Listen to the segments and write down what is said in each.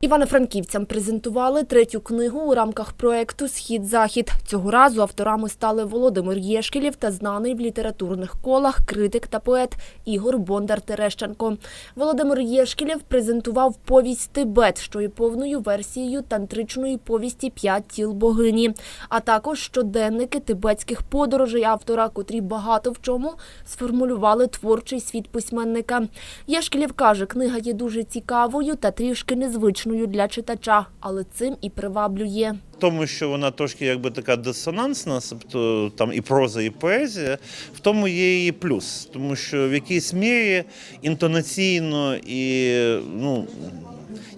Івано-франківцям презентували третю книгу у рамках проекту Схід-Захід. Цього разу авторами стали Володимир Єшкелєв та знаний в літературних колах критик та поет Ігор Бондар-Терещенко. Володимир Єшкелєв презентував повість Тибет, що є повною версією тантричної повісті П'ять тіл богині, а також щоденники тибетських подорожей автора, котрі багато в чому сформулювали творчий світ письменника. Єшкелєв каже, книга є дуже цікавою та трішки незвичною для читача, але цим і приваблює. тому, що вона трошки якби така дисонансна, тобто там і проза, і поезія, в тому є її плюс, тому що в якійсь мірі інтонаційно і ну,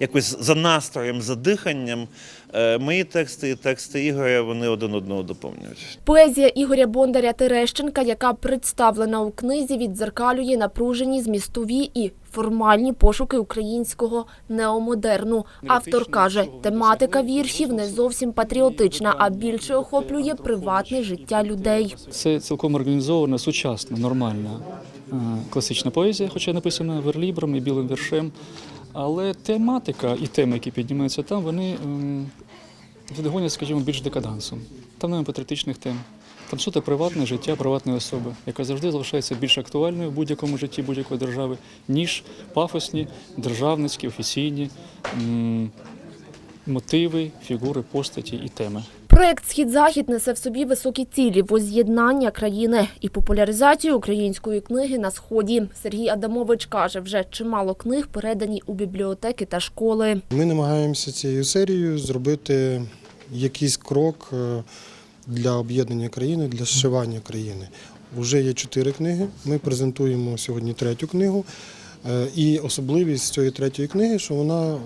якось за настроєм, за диханням е, мої тексти і тексти Ігоря вони один одного доповнюють. Поезія Ігоря Бондаря Терещенка, яка представлена у книзі, віддзеркалює напружені змістові і формальні пошуки українського неомодерну. Автор каже, тематика віршів не зовсім патріотична, а більше охоплює приватне життя людей. Це цілком організована, сучасна, нормальна е, класична поезія, хоча написана верлібром і білим віршем. Але тематика і теми, які піднімаються там, вони ем, відгонять, скажімо, більш декадансом. Там немає патріотичних тем. Там суто приватне життя приватної особи, яка завжди залишається більш актуальною в будь-якому житті будь-якої держави, ніж пафосні, державницькі, офіційні мотиви, фігури, постаті і теми. Проект Схід-Захід несе в собі високі цілі воз'єднання країни і популяризацію української книги на сході. Сергій Адамович каже, вже чимало книг передані у бібліотеки та школи. Ми намагаємося цією серією зробити якийсь крок е, для об'єднання країни, для зшивання країни. Уже є чотири книги. Ми презентуємо сьогодні третю книгу. Е, І особливість цієї третьої книги, що вона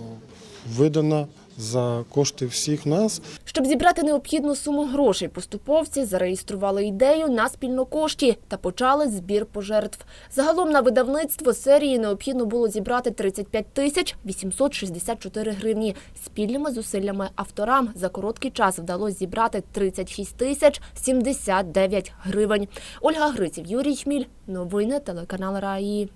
видана за кошти всіх нас. Щоб зібрати необхідну суму грошей, поступовці зареєстрували ідею на спільнокошті та почали збір пожертв. Загалом на видавництво серії необхідно було зібрати 35 тисяч 864 гривні. Спільними зусиллями авторам за короткий час вдалося зібрати 36 тисяч 79 гривень. Ольга Гриців, Юрій Чміль. Новини телеканал Раї.